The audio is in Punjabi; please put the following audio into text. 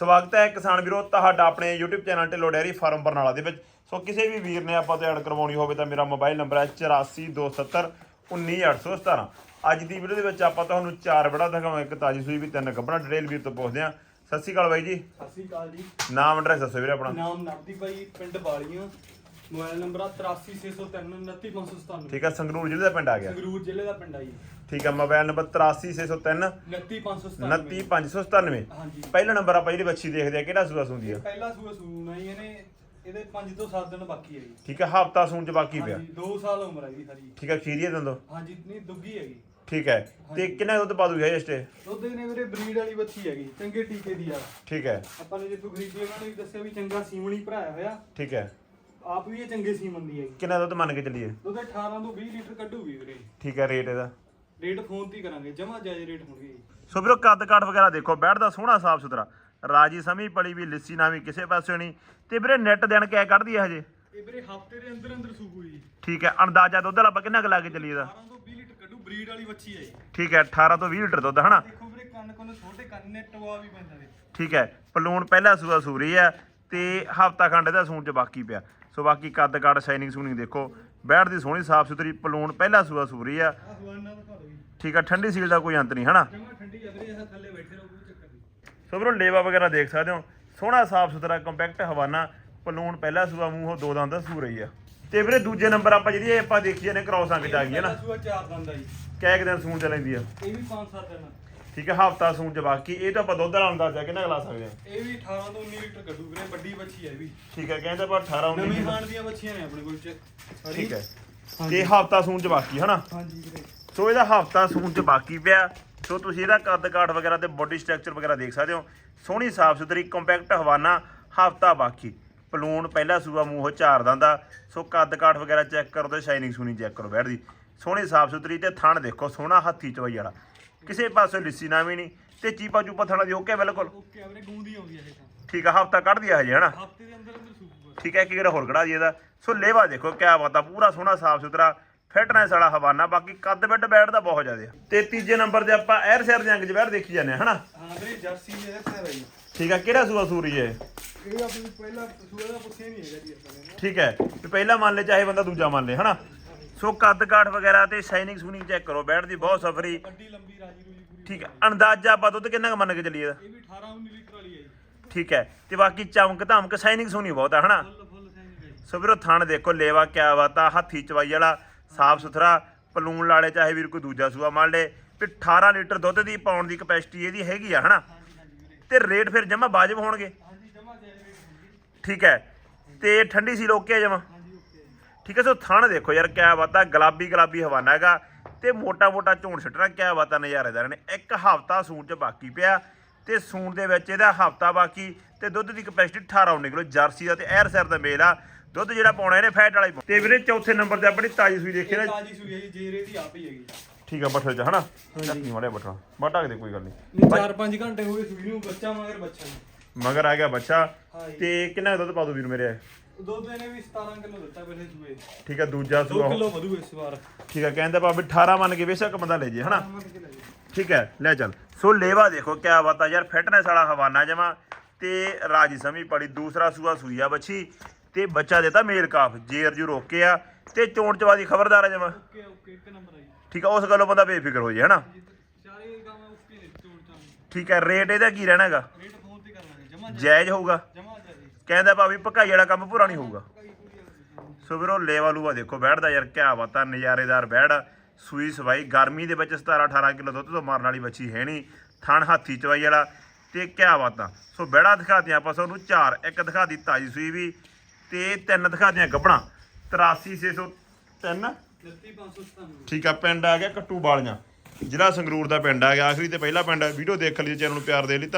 ਸਵਾਗਤ ਹੈ ਕਿਸਾਨ ਵੀਰੋ ਤੁਹਾਡਾ ਆਪਣੇ YouTube channel Dhillon dairy farm Barnala ਦੇ ਵਿੱਚ। ਸੋ ਕਿਸੇ ਵੀ ਵੀਰ ਨੇ ਆਪਾਂ ਤੋਂ ਐਡ ਕਰਵਾਉਣੀ ਹੋਵੇ ਤਾਂ ਮੇਰਾ ਮੋਬਾਈਲ ਨੰਬਰ ਹੈ 8427 19817 ਅੱਜ ਦੀ ਵੀਡੀਓ ਦੇ ਵਿੱਚ ਆਪਾਂ ਤੁਹਾਨੂੰ ਚਾਰ ਬੜਾ ਦਿਖਾਵਾਂ ਇੱਕ ਤਾਜੀ ਸੂਈ ਵੀ ਤਿੰਨ ਗੱਬਣਾ ਡਿਟੇਲ ਵੀਰ ਤੋਂ ਪੁੱਛਦੇ ਹਾਂ। ਸਤਿ ਸ਼੍ਰੀ ਅਕਾਲ ਬਾਈ ਜੀ। ਸਤਿ ਸ਼੍ਰੀ ਅਕਾਲ ਜੀ। ਨਾਮ ਐਡਰੈਸ ਦੱਸੋ ਵੀਰੇ ਆਪਣਾ। ਨਾਮ ਨਵਦੀਪ ਬਾਈ ਪਿੰਡ ਬਾਲੀਆਂ। ਮੋਬਾਈਲ ਨੰਬਰ ਆ 83603 29597 ਠੀਕ ਹੈ ਸੰਗਰੂਰ ਜ਼ਿਲ੍ਹੇ ਦਾ ਪਿੰਡ ਆ ਗਿਆ। ਸੰਗਰੂਰ ਜ਼ਿਲ੍ਹੇ ਦਾ ਪਿੰਡ ਆ ਜੀ। ਠੀਕ ਹੈ ਮੋਬਾਈਲ ਨੰਬਰ 83603 29597 29597 ਹਾਂਜੀ। ਪਹਿਲਾ ਨੰਬਰ ਆਪਾਂ ਜਿਹੜੀ ਬੱਚੀ ਦੇਖਦੇ ਆ ਕਿਹੜਾ ਸੂਆ ਸੁੰਦੀ ਆ? ਪਹਿਲਾ ਸੂਆ ਸੂਣਾ ਜੀ ਇਹਨੇ ਇਹਦੇ 5 ਤੋਂ 7 ਦਿਨ ਬਾਕੀ ਹੈ ਜੀ। ਠੀਕ ਹੈ ਹਫਤਾ ਸੂਣ ਚ ਬਾਕੀ ਪਿਆ। ਹਾਂਜੀ 2 ਸਾਲ ਉਮਰ ਹੈ ਜੀ ਸਾਰੀ ਠੀਕ ਹੈ ਖੀਰੀਏ ਦੰਦੋ? ਹਾਂਜੀ ਨਹੀਂ ਦੁੱਗੀ ਹੈਗੀ। ਠੀਕ ਹੈ ਤੇ ਕਿੰਨਾ ਦੁੱਧ ਪਾ ਦੂਗਾ ਇਸ ਤੇ ਦੁੱਧ ਇਹਨੇ ਵੀਰੇ ਬਰੀਡ ਵਾਲੀ ਬੱਚੀ ਹੈਗੀ ਚੰਗੇ ਟੀਕੇ ਦੀ ਆ। ਠੀਕ ਹੈ ਆਪਾਂ ਨੇ ਜਦੋਂ ਖਰੀਦੀ ਉਹਨਾਂ ਨੇ ਵੀ ਦੱਸਿਆ ਵੀ ਚੰਗਾ ਸੀਮਣੀ ਭਰਾਇਆ ਹੋਇਆ। ਠੀਕ ਹੈ ਆਪ ਵੀ ਇਹ ਚੰਗੇ ਸੀਮਨ ਦੀ ਹੈਗੀ। ਕਿੰਨਾ ਦੁੱਧ ਮੰਨ ਕੇ ਚੱਲੀਏ? ਦੁੱਧ 18 ਤੋਂ 20 ਲੀਟਰ ਕੱਢੂਗੀ ਵੀਰੇ। ਠੀਕ ਹੈ ਰੇਟ ਇਹਦਾ। ਰੇਟ ਫੋਨ ਤੇ ਹੀ ਕਰਾਂਗੇ ਜਮਾ ਜਾਇਜ਼ ਰੇਟ ਹੋਣਗੇ ਸੋ ਵੀਰੋ ਕੱਦ ਕਾਠ ਵਗੈਰਾ ਦੇਖੋ ਬੈਠਦਾ ਸੋਹਣਾ ਸਾਫ਼ ਸੁਥਰਾ। ਰਾਜੀ ਸਮੀ ਪੜੀ ਵੀ ਲਿੱਸੀ ਨਾ ਵੀ ਕਿਸੇ ਪਾਸੇ ਨਹੀਂ ਤੇ ਵੀਰੇ ਨੈਟ ਦੇਣ ਕਿਆ ਕੱਢਦੀ ਹੈ ਹਜੇ? ਇਹ ਵੀਰੇ ਹਫ਼ਤੇ ਦੇ ਅੰਦਰ ਅੰਦਰ ਸੂਕੂ ਜੀ। ਠੀਕ ਹੈ ਅੰਦਾਜ਼ਾ ਦੁੱਧ ਵਾਲਾ ਆਪਾਂ ਕਿੰਨਾ ਕੁ ਲਾ ਕੇ ਚੱਲੀਏ ਦਾ 18 ਤੋਂ 20 ਲੀਟਰ ਕੱਢੂ ਬਰੀਡ ਵਾਲੀ ਬੱਚੀ ਹੈ ਜੀ। ਠੀਕ ਹੈ 18 ਤੋਂ 20 ਲੀਟਰ ਦੁੱਧ ਹਨਾ? ਦੇਖੋ ਵੀਰੇ ਕੰਨ ਕੋਲ ਛੋਟੇ ਕੰਨ ਨੇ ਟਵਾ ਵੀ ਪੈਂਦਾ ਵੇ। ਠੀਕ ਹੈ ਪਲੂਣ ਪਹਿਲਾ ਸੂਆ ਸੂਰੀ ਹੈ ਤੇ ਹਫਤਾ ਖੰਡ ਇਹਦਾ ਸੂਣ ਚ ਬਾਕੀ ਪਿਆ। ਸੋ ਬਾਕੀ ਕੱਦ ਕਾਠ ਸ਼ਾਈਨਿੰਗ ਸੂਨਿੰਗ ਦੇਖੋ। ਬੈਠ ਦੀ ਸੋਹਣੀ ਸਾਫ਼ ਸੁਥਰੀ ਪਲੂਣ ਪਹਿਲਾ ਸੂਆ ਸੂਰੀ ਆ। ਆ ਠੀਕ ਹੈ ਠੰਡੀ ਸੀਲ ਦਾ ਕੋਈ ਅੰਤ ਨਹੀਂ ਹਨਾ? ਆ ਸੋ ਵੀਰੋ ਲੇਵਾ ਵਗੈਰਾ ਦੇਖ ਸਕਦੇ ਹੋ। ਸੋਹਣਾ ਸਾਫ਼ ਸੁਥਰਾ ਕੰਪੈਕਟ ਹਵਾਨਾ ਪਲੂਣ ਪਹਿਲਾ ਸੂਆ ਮੂੰਹੋਂ ਦੋ ਦੰਦ ਦਾ ਸੂ ਰਹੀ ਆ। ਤੇ ਵੀਰੇ ਦੂਜੇ ਨੰਬਰ ਆਪਾਂ ਜਿਹੜੀ ਆਪਾਂ ਦੇਖੀ ਨੇ ਕ੍ਰੋਸ ਅੰਗ ਚ ਆ ਗਈ ਹੈ ਨਾ। ਸੂਆ ਚਾਰ ਦੰਦ ਆ ਜੀ। ਕਹਿ ਕਿ ਦਿਨ ਸੂਣ ਚ ਲੈਂਦੀ ਆ। ਇਹ ਵੀ 5-7 ਦਿਨ ਠੀਕ ਹੈ ਹਫਤਾ ਸੂਣ ਚ ਬਾਕੀ ਇਹ ਤਾਂ ਆਪਾਂ ਦੁੱਧ ਵਾਲਾ ਅੰਦਾਜ਼ਾ ਕਿੰਨਾ ਕੁ ਲਾ ਸਕਦੇ ਆ ਇਹ ਵੀ 18 ਤੋਂ 19 ਲੀਟਰ ਕੱਢੂ ਵੀਰੇ ਵੱਡੀ ਬੱਚੀ ਹੈ ਇਹ ਵੀ। ਠੀਕ ਹੈ ਕਹਿੰਦੇ ਆਪਾਂ 18 19 ਨਵੀਂ ਖਾਣ ਦੀਆਂ ਬੱਚੀਆਂ ਨੇ ਆਪਣੇ ਕੋਲ ਚ। ਸਾਰੀ। ਠੀਕ ਹੈ। ਤੇ ਹਫਤਾ ਸੂਣ ਚ ਬਾਕੀ ਹਨਾ? ਹਾਂਜੀ ਵੀਰੇ। ਸੋ ਇਹਦਾ ਹਫਤਾ ਸੂਣ ਚ ਬਾਕੀ ਪਿਆ। ਸੋ ਤੁਸੀਂ ਇਹਦਾ ਕੱਦ ਕਾਠ ਵਗੈਰਾ ਤੇ ਬੋਡੀ ਸਟਰਕਚਰ ਵਗੈਰਾ ਦੇਖ ਸਕਦੇ ਹੋ। ਸੋਹਣੀ ਸਾਫ਼ ਸੁਥਰੀ ਕੰਪੈਕਟ ਹਵਾਨਾ ਹਫਤਾ ਬਾਕੀ। ਪਲੂਣ ਪਹਿਲਾ ਸੂਆ ਮੂੰਹੋਂ ਚਾਰ ਦੰਦਾ ਸੋ ਕੱਦ ਕਾਠ ਵਗੈਰਾ ਚੈੱਕ ਕਰੋ ਤੇ ਸ਼ਾਈਨਿੰਗ ਸੂਨੀ ਚੈੱਕ ਕਰੋ ਬੈਠਦੀ ਸੋਹਣੀ ਸਾਫ਼ ਸੁਥਰੀ ਤੇ ਥਣ ਦੇਖੋ ਸੋਹਣਾ ਹੱਥੀ ਚਵਾਈ ਵਾਲਾ। ਕਿਸੇ ਪਾਸੇ ਲਿੱਸੀ ਨਾ ਵੀ ਨਹੀਂ ਤੇ ਚੀਪਾ ਚੂਪਾ ਥਣਾ ਦੀ ਓਕੇ ਬਿਲਕੁਲ। ਓਕੇ ਆ ਵੀਰੇ ਗੂੰਦੀ ਆਉਂਦੀ ਹੈ ਇਹ ਤਾਂ। ਠੀਕ ਆ ਹਫਤਾ ਕੱਢਦੀ ਆ ਹਜੇ ਹਨਾ? ਹਫ਼ਤੇ ਦੇ ਅੰਦਰ ਅੰਦਰ ਸੂਕੂ ਠੀਕ ਹੈ ਕੀ ਕਿਹੜਾ ਹੋਰ ਕਢਾ ਜੀ ਇਹਦਾ। ਸੋ ਲੇਵਾ ਦੇਖੋ ਕਿਆ ਬਾਤ ਆ ਪੂਰਾ ਸੋਹਣਾ ਸਾਫ਼ ਸੁਥਰਾ ਫਿਟਨੈਸ ਵਾਲਾ ਹਵਾਨਾ ਬਾਕੀ ਕੱਦ ਬੈੱਡ ਬੈਠਦਾ ਬਹੁਤ ਜ਼ਿਆਦਾ। ਤੇ ਤੀਜੇ ਨੰਬਰ ਤੇ ਆਪਾਂ ਐਰ ਸ਼ਹਿਰ ਦੇ ਚ ਬੈਠ ਦੇਖੀ ਜਾਂਦੇ ਹਨਾ? ਹਾਂ ਵੀਰੇ ਜਰਸੀ ਇਹਦੇ ਤੇ ਹੈ ਜੀ ਠੀਕ ਆ ਕਿਹੜਾ ਸੂਆ ਸੂਰੀ ਹੈ ਇਹ ਆਪਣੀ ਪਹਿਲਾ ਸੂਆ ਦਾ ਪੁੱਛਿਆ ਨਹੀਂ ਹੈਗਾ ਜੀ ਆਪਾਂ ਨੇ। ਠੀਕ ਹੈ ਵੀ ਪਹਿਲਾ ਮੰਨ ਲੈ ਚਾਹੇ ਬੰਦਾ ਦੂਜਾ ਮੰਨ ਲੈ ਹਨਾ? ਸੋ ਕੱਦ ਕਾਠ ਵਗੈਰਾ ਤੇ ਸ਼ਾਈਨਿੰਗ ਸੂਨਿੰਗ ਚੈੱਕ ਕਰੋ ਬੈਠ ਦੀ ਬਹੁਤ ਸਫਰੀ। ਵੱਡੀ ਲੰਬੀ ਰਾਜੀ ਰੂਜੀ ਪੂਰੀ ਠੀਕ ਹੈ ਅੰਦਾਜ਼ਾ ਆਪਾਂ ਦੁੱਧ ਕਿੰਨਾ ਕੁ ਮੰਨ ਕੇ ਚੱਲੀਏ ਇਹਦਾ? ਇਹ ਵੀ 18 19 ਲੀਟਰ ਵਾਲੀ ਹੈ ਜੀ। ਠੀਕ ਹੈ ਤੇ ਬਾਕੀ ਚਮਕ ਧਮਕ ਸ਼ਾਈਨਿੰਗ ਸੂਨੀ ਬਹੁਤ ਆ ਹਨਾ? ਫੁੱਲ ਫੁੱਲ ਸਾਈਜ਼ ਹੈ ਜੀ। ਸੋ ਵੀਰੋ ਥਣ ਦੇਖੋ ਲੇਵਾ ਕਿਆ ਬਾਤਾ ਹੱਥੀ ਚਵਾਈ ਵਾਲਾ ਸਾਫ਼ ਸੁਥਰਾ ਪਲੂਣ ਲਾਲੇ ਚਾਹੇ ਵੀਰ ਕੋਈ ਦੂਜਾ ਸੂਆ ਮੰਨ ਲੇ ਵੀ 18 ਲੀਟਰ ਦੁੱਧ ਦੀ ਪਾਉਣ ਦੀ ਕਪੈਸਿਟੀ ਇਹਦੀ ਹੈਗੀ ਆ ਹਨਾ? ਹਾਂਜੀ ਹਾਂਜੀ ਵੀਰੇ। ਤੇ ਰੇਟ ਫਿਰ ਜਮਾ ਵਾਜਬ ਹੋਣਗੇ? ਹਾਂਜੀ ਜਮਾ ਹੋਣਗੇ। ਠੀਕ ਹੈ ਤੇ ਠੰਡੀ ਸੀ ਲੋਕੇ ਜਮਾ? ਠੀਕ ਹੈ ਸੋ ਥਣ ਦੇਖੋ ਯਾਰ ਕਿਆ ਬਾਤਾ ਗੁਲਾਬੀ ਗੁਲਾਬੀ ਹਵਾਨਾ ਹੈਗਾ ਤੇ ਮੋਟਾ ਮੋਟਾ ਝੋਣ ਛੱਟਣਾ ਕਿਆ ਬਾਤਾ ਨਜ਼ਾਰੇਦਾਰ ਨੇ। ਇੱਕ ਹਫਤਾ ਸੂਣ ਚ ਬਾਕੀ ਪਿਆ ਤੇ ਸੂਣ ਦੇ ਵਿੱਚ ਇਹਦਾ ਹਫਤਾ ਬਾਕੀ ਤੇ ਦੁੱਧ ਦੀ ਕਪੈਸਿਟੀ 18 19 ਕਿਲੋ ਜਰਸੀ ਦਾ ਤੇ ਐਰ ਸਰ ਦਾ ਮੇਲ ਆ। ਦੁੱਧ ਜਿਹੜਾ ਪਾਉਣਾ ਇਹਨੇ ਫੈਟ ਵਾਲਾ ਹੀ। ਤੇ ਵੀਰੇ ਚੌਥੇ ਨੰਬਰ ਤੇ ਆਪਣੀ ਤਾਜੀ ਸੂਈ ਦੇਖੀ ਨਾ। ਤਾਜੀ ਸੂਈ ਹੈ ਜੀ ਜੇਰੇ ਦੀ ਆਪ ਹੀ ਹੈਗੀ। ਠੀਕ ਆ ਬੱਠਲ ਚ ਹਨਾ? ਚੱਕੀ ਮਾਰਿਆ ਬੱਠਲ ਬਟਾ ਦੇ ਕੋਈ ਗੱਲ ਨਹੀਂ। ਨਹੀਂ 4-5 ਘੰਟੇ ਹੋ ਗਏ ਸੂਈ ਨੂੰ ਬੱਚਾ ਮਗਰ ਬੱਚਾ। ਮਗਰ ਆ ਗਿਆ ਬੱਚਾ। ਤੇ ਕਿੰਨਾ ਕੁ ਦੁੱਧ ਪਾ ਦੂ ਵੀਰ ਮੇਰੇ? ਦੁੱਧ ਇਹਨੇ ਵੀ 17 ਕਿਲੋ ਦਿੱਤਾ ਪਹਿਲੇ ਸੂਏ। ਠੀਕ ਆ ਦੂਜਾ 2 ਸੂਆ। ਕਿਲੋ ਵਧੂ ਇਸ ਵਾਰ। ਠੀਕ ਆ ਕਹਿੰਦਾ ਭਾਵੇਂ 18 ਮੰਨ ਕੇ ਬੇਸ਼ੱਕ ਬੰਦਾ ਲੈ ਜੇ ਹਨਾ? ਠੀਕ ਹੈ ਲੈ ਚੱਲ। ਸੋ ਲੇਵਾ ਦੇਖੋ ਕਿਆ ਬਾਤ ਆ ਯਾਰ ਫਿਟਨੈਸ ਵਾਲਾ ਹਵਾਨਾ ਜਮਾ। ਤੇ ਰਾਜੀ ਸਮੀ ਪੜੀ ਦੂਸਰਾ ਸੂਆ ਸੂਈਆ ਬੱਚੀ। ਤੇ ਬੱਚਾ ਦਿੱਤਾ ਮੇਲ ਕਾਫ ਜੇਰ ਜੂ ਰੋਕੇ ਆ। ਤੇ ਚੋਣ ਚਵਾਦੀ ਖਬਰਦਾਰ ਆ ਜਮਾ। ਓਕੇ ਓਕੇ ਇੱਕ ਨੰਬਰ ਆ ਜੀ। ਠੀਕ ਆ ਉਸ ਗੱਲੋਂ ਬੰਦਾ ਬੇਫਿਕਰ ਹੋ ਜੇ ਹਨਾ? ਜੀ, ਚਾਰੇ ਕੰਮ ਓਕੇ ਨੇ ਚੋੜ ਚਾਂ ਠੀਕ ਹੈ ਰੇਟ ਇਹਦਾ ਕੀ ਰਹਿਣਾਗਾ ਰੇਟ ਫੋਨ ਤੇ ਕਰ ਲਾਂਗੇ ਜਮਾ ਜਾਇਜ਼ ਹੋਊਗਾ? ਜਮਾ ਕਹਿੰਦਾ ਭਾਵੇਂ ਭਕਾਈ ਵਾਲਾ ਕੰਮ ਪੂਰਾ ਨਹੀਂ ਹੋਊਗਾ। ਸੋ ਵੀਰੋ ਲੇਵਾ ਲੂਆ ਦੇਖੋ, ਬੈਠਦਾ ਯਾਰ, ਕਿਆ ਬਾਤਾਂ, ਨਜ਼ਾਰੇਦਾਰ ਬੈੜ ਸੂਈ ਸਵਾਈ, ਗਰਮੀ ਦੇ ਵਿੱਚ 17 18 ਕਿਲੋ ਦੁੱਧ ਤੋਂ ਮਾਰਨ ਵਾਲੀ ਬੱਚੀ ਹੈ ਨਹੀਂ। ਥਣ ਹਾਥੀ ਚਵਾਈ ਵਾਲਾ ਤੇ ਕਿਆ ਬਾਤਾਂ। ਸੋ ਬੈੜਾ ਦਿਖਾਤੀਆਂ ਆਪਾਂ ਤੁਹਾਨੂੰ ਚਾਰ, ਇੱਕ ਦਿਖਾਤੀ ਤਾਜੀ ਸੂਈ ਵੀ ਤੇ ਤਿੰਨ ਦਿਖਾਤੀਆਂ ਗੱਬਣਾ 83603 39597 ਠੀਕ ਆ, ਪਿੰਡ ਆ ਗਿਆ ਕੱਟੂ ਵਾਲੀਆਂ ਜ਼ਿਲ੍ਹਾ ਸੰਗਰੂਰ ਦਾ ਪਿੰਡ ਆ ਗਿਆ, ਆਖਰੀ ਤੇ ਪਹਿਲਾ ਪਿੰਡ ਵੀਡੀਓ ਦੇਖ ਲਈ ਚੈਨਲ ਨੂੰ ਪਿਆਰ ਦੇ ਲਈ। ਧੰਨ-